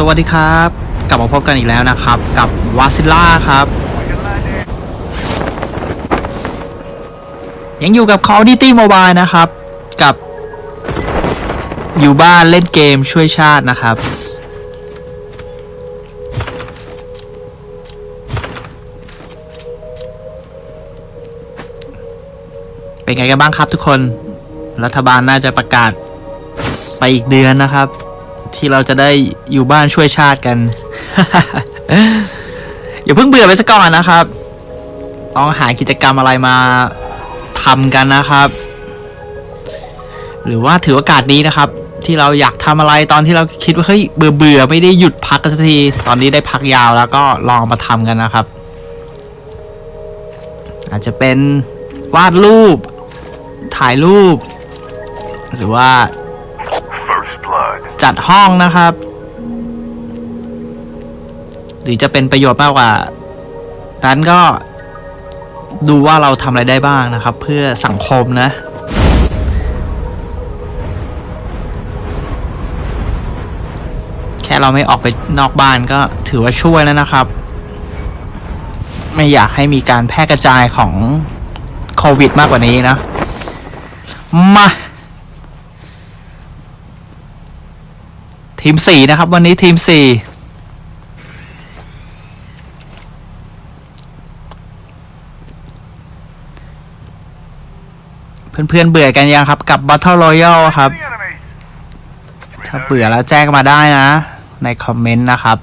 สวัสดีครับ กลับมาพบกันอีกแล้วนะครับ กับวาซิล่าครับ ยังอยู่กับ Call of Duty Mobile นะครับ กับ อยู่บ้านเล่นเกมช่วยชาตินะครับ เป็นไงกันบ้างครับทุกคน รัฐบาลน่าจะประกาศไปอีกเดือนนะครับ ที่เราจะได้อยู่บ้านช่วยชาติกัน อย่าเพิ่งเบื่อไปซะก่อนนะครับ ต้องหากิจกรรมอะไรมาทำกันนะครับ หรือว่าถือโอกาสนี้นะครับ ที่เราอยากทำอะไรตอนที่เราคิดว่าเฮ้ยเบื่อเบื่อๆไม่ได้หยุดพักกันสักที ตอนนี้ได้พักยาวแล้วก็ลองมาทำกันนะครับ อาจจะเป็นวาดรูป ถ่ายรูป หรือว่า จัดห้องนะครับ หรือจะเป็นประโยชน์มากกว่านั้นก็ดูว่าเราทำอะไรได้บ้างนะครับ เพื่อสังคมนะ แค่เราไม่ออกไปนอกบ้านก็ถือว่าช่วยแล้วนะครับ ไม่อยากให้มีการแพร่กระจายของโควิดมากกว่านี้นะ มา ทีมสี่นะครับ วันนี้ทีมสี่เพื่อนๆเบื่อกันยังครับ กับ Battle Royale ครับ ถ้าเบื่อแล้วแจ้งมาได้นะ ในคอมเมนต์นะครับ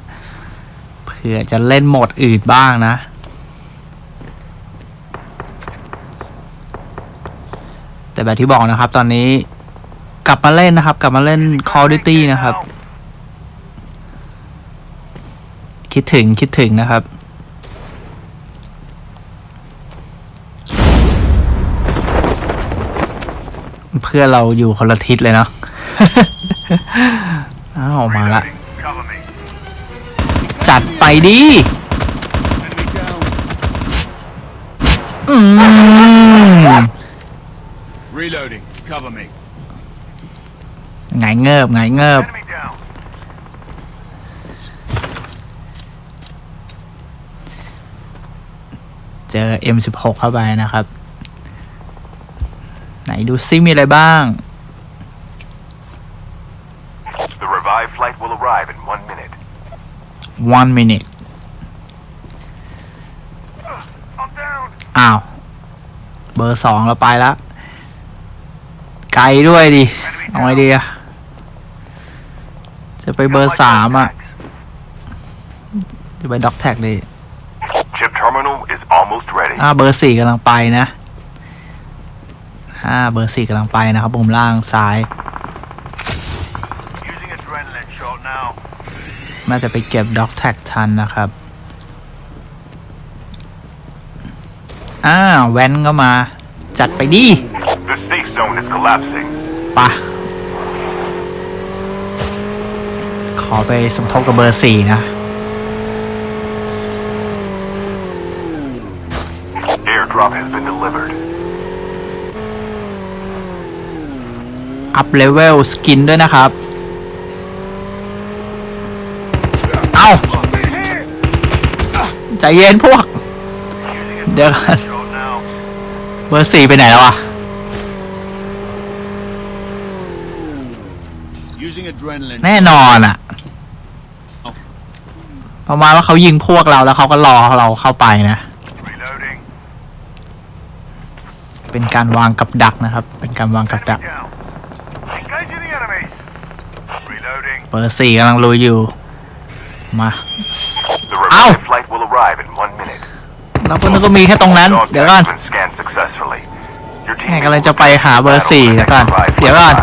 เผื่อจะเล่นโหมดอื่นบ้างนะ แต่แบบที่บอกนะครับตอนนี้กลับมาเล่นนะครับ กลับมาเล่น Call of Duty นะครับ คิดถึงคิดถึงนะครับ เพื่อนเราอยู่คนละทิศเลยเนาะอ้าวมาละ Reloading. Cover me. จัดไปดิ Enemy down. อืม Reloading. Cover me. ไงายเงิบไงายเงิบ เจอ M16 เข้าไปนะครับ ไหนดูซิมีอะไรบ้าง The revived flight will arrive in one minute. one minute I'm down. อ้าว เบอร์สองเราไปแล้วไกลด้วยดิ Enemy เอาไงดีอะจะไปเบอร์สามอะจะไปด็อกแท็กเลย Chip terminal is almost ready. อ่าเบอร์สี่กำลังไปนะอ่าเบอร์สี่กำลังไปนะครับมุมล่างซ้าย Using adrenaline shot now. น่าจะไปเก็บด็อกแท็กทันนะครับอ้าวแว้นก็มา จัดไปดิ The safe zone is collapsing. ปะขอไปสมทบกับเบอร์สี่นะ เลเวลสกินด้วยนะครับ เอ้าใจเย็นพวก Using There. adrenaline shot now. เบอร์สี่ไปไหนแล้ววะ Using adrenaline. แน่นอนอะประมาณว่าเขายิงพวกเราแล้วเขาก็รอเราเข้าไปนะ Reloading. เป็นการวางกับดักนะครับ เป็นการวางกับดัก Down. Engaging the enemies. Reloading. เบ อร์สี่กำลังลุยอยู่ มา The Ow. revived flight will arrive in one minute. เราก็นึกว่ามีแค่ตรงนั้น Dog เดี๋ยวก่อน tag has been scanned successfully. Your แม่ team กำลังจะไปหาเบอร์สี่เดี๋ยวก่อน เดี๋ยวก่อน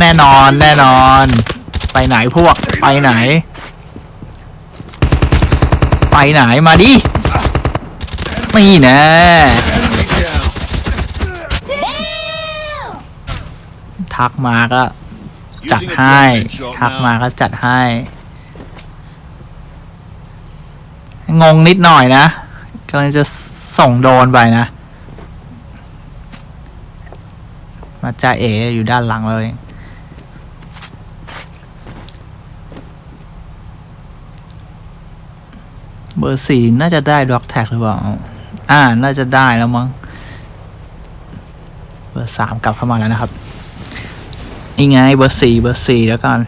แน่นอนแน่นอน ไปไหนพวก ไปไหน ไปไหนมาดิ นี่แนะทักมาก็ จัดให้ทักมาก็จัดให้ งงนิดหน่อยนะกำลังจะส่งโดนไปนะ มาจ่าเออยู่ด้านหลังเลยเบอร์สี่น่าจะได้ด็อกแท็กหรือเปล่า อ่า น่าจะได้แล้วมั้ง เบอร์สามกลับเข้ามาแล้วนะครับ นี่ไงเบอร์สี่เบอร์สี่แล้วกัน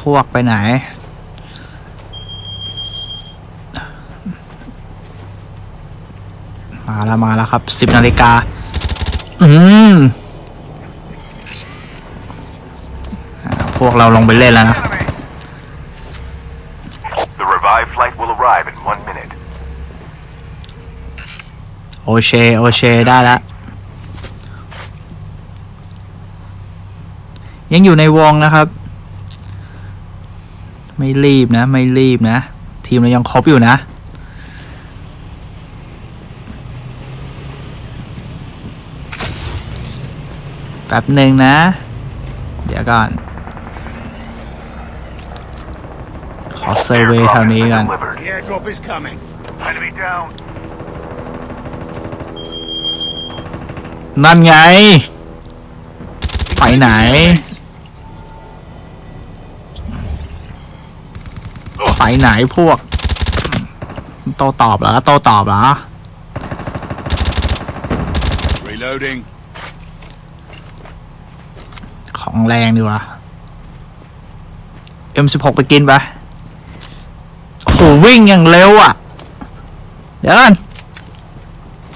พวกไปไหน มาแล้วมาแล้วครับสิบนาฬิกา อืมอ่าพวกเราลงไปเล่นแล้วนะ The revived flight will arrive in one minute. โอเช โอเช ได้แล้ว ยังอยู่ในวงนะครับ ไม่รีบนะ ไม่รีบนะ ทีมเรายังครบอยู่นะ แป๊บหนึ่งนะ เดี๋ยวก่อน ขอเซอร์เวย์แถวนี้กัน delivered. The airdrop is coming. Enemy down. นั่นไง ไปไหน ไปไหนพวก โตตอบเหรอโตตอบเหรอ Reloading. ของแรงดีกว่า M16 ไปกินไปโอ้โหวิ่งอย่างเร็วอะ เดี๋ยวกัน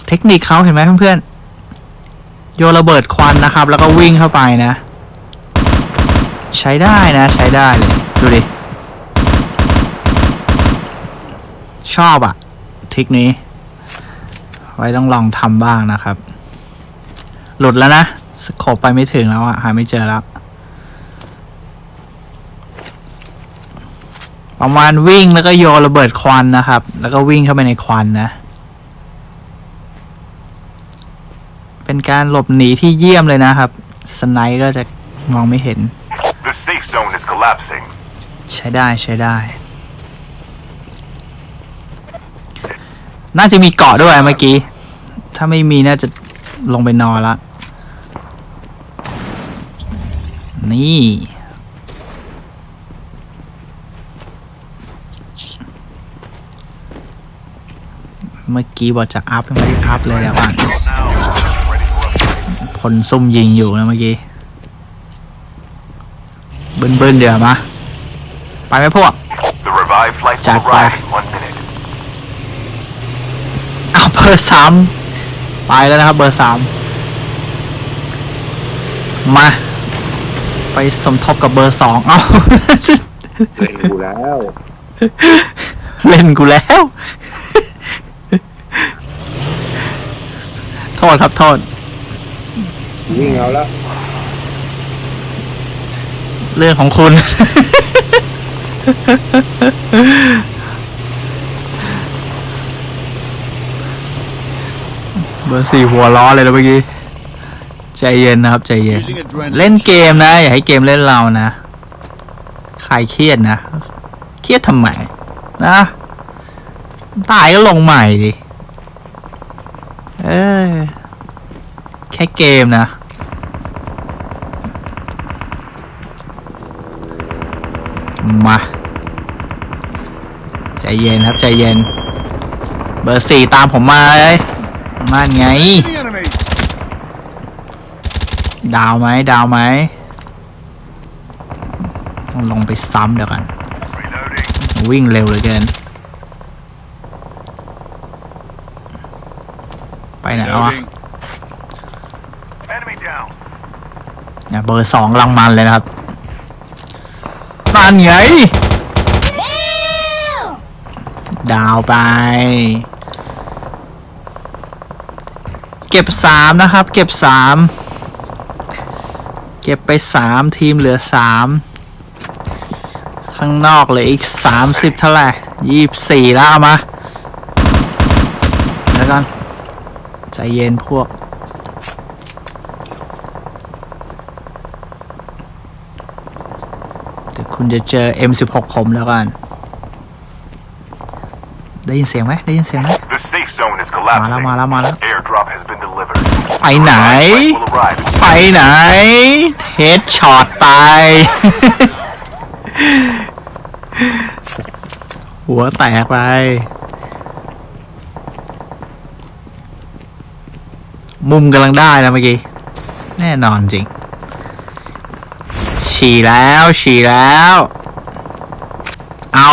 เทคนิคเขาเห็นไหมเพื่อนๆ โยนระเบิดควันนะครับ แล้วก็วิ่งเข้าไปนะ ใช้ได้นะ ใช้ได้เลย ดูดิ ชอบอะทริกนี้ ไว้ต้องลองทำบ้างนะครับ หลุดแล้วนะสโคปไปไม่ถึงแล้วอะหาไม่เจอแล้ว ประมาณวิ่งแล้วก็โยนระเบิดควันนะครับ แล้วก็วิ่งเข้าไปในควันนะ เป็นการหลบหนีที่เยี่ยมเลยนะครับ สไนป์ก็จะมองไม่เห็น The safe zone is collapsing. ใช้ได้ใช้ได้ น่าจะมีเกาะด้วยเมื่อกี้ ถ้าไม่มีน่าจะลงไปนอนละ นี่ เมื่อกี้บอกจะอัพไม่ได้อัพเลยแล้วอะ Ready for upgrade. พลซุ่มยิงอยู่นะเมื่อกี้เบิ้ลเบิ้ลเดี๋ยวมา ไปไหมพวก The revived flight will Jack arrive Black. in one minute. เอาเบอร์สามไปแล้วนะครับ เบอร์สามมา ไปสมทบกับเบอร์สองเอาเล่นกูแล้ว เล่นกูแล้ว โทษครับโทษวิ่งเอาแล้ว เรื่องของคุณ บอร์สี่หัวล้อเลยแล้วเมื่อกี้ ใจเย็นนะครับ ใจเย็น Using adrenaline. เล่นเกมนะ อย่าให้เกมเล่นเรานะใครเครียดนะ เครียดทำไมนะ ตายก็ลงใหม่ดิ เออแค่เกมนะมาใจเย็นครับใจเย็น เบอร์สี่ตามผมมาเลย นั่นไง ดาวไหมดาวไหมต้องลงไปซ้ำเดี๋ยวกัน วิ่งเร็วเลือเกิน ไปไหนแล้ววะเนี่ยเบอร์สองลังมันเลยนะครับนั่นไงดาวไป เก็บสามนะครับ เก็บสามเก็บไปสามทีมเหลือสามข้างนอกเหลืออีกสามสิบเท่าไหร่ยี่สี่แล้วเอามาแล้วกันใจเย็นพวกเดี๋ยวคุณจะเจอ M16 ผมแล้วกัน ได้ยินเสียงไหมได้ยินเสียงไหม The safe zone is มาแล้ว collapsing. มาแล้วมาแล้ว ไปไหน ไปไหน เฮดช็อตตาย หัวแตกไป มุมกำลังได้นะเมื่อกี้ แน่นอนจริง ฉี่แล้วฉี่แล้ว เอา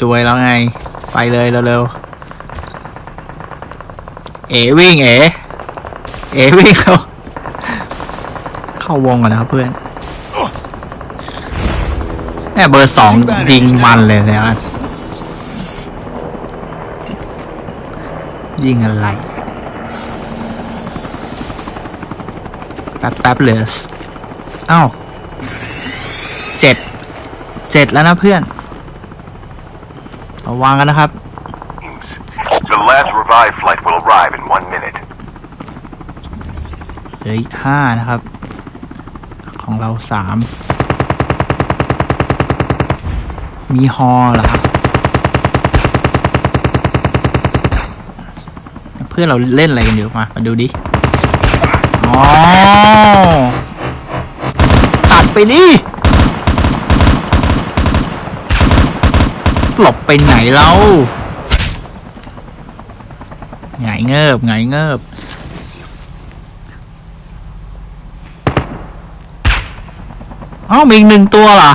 จวยแล้วไง ไปเลยเร็วๆ เอวิ่งเอเอวิ่งเข้าเข้าวงก่อนนะครับเพื่อนแม่เบอร์สองยิงมันเลยเนี่ะยิงอะไรแป๊บแป๊บเหลือเอ้าเจ็ดเจ็ดแล้วนะเพื่อนระวังกันนะครับ The last revived flight will arrive in one minute. เห ลืออีกห้านะครับ ของเราสามมีฮอเหรอครับเพื่อนเราเล่นอะไรกันอยู่มา มาดูดิอ๋อตัดไปดิหลบไปไหนเราไงเงิบไงเงิบ อ้าวมีอีกหนึ่งตัวเหรอ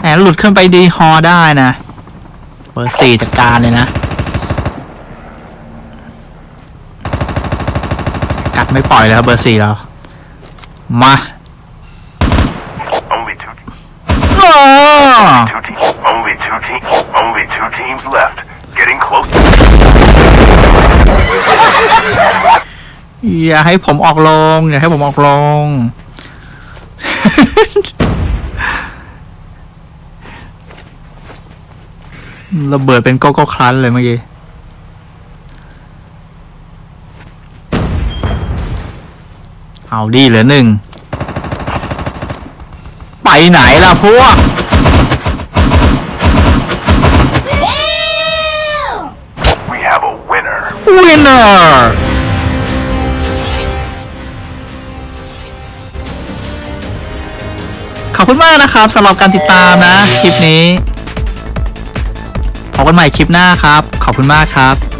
แหมหลุดขึ้นไปดีฮอได้นะเบอร์สี่จัดการเลยนะ กัดไม่ปล่อยเลยครับเบอร์สี่เรา มา Only two, อ้อ two teams. Only two teams. Only two teams left. Getting close. อย่าให้ผมออกลง อย่าให้ผมออกลง ระเบิดเป็นโกโก้คลันเลยเมื่อกี้ เอาดีเหลือหนึ่ง ไปไหนล่ะพวก We have a winner. winner ข อบคุณมากนะครับสำหรับการติดตามนะคลิปนี้ พบกันใหม่คลิปหน้าครับ ขอบคุณมากครับ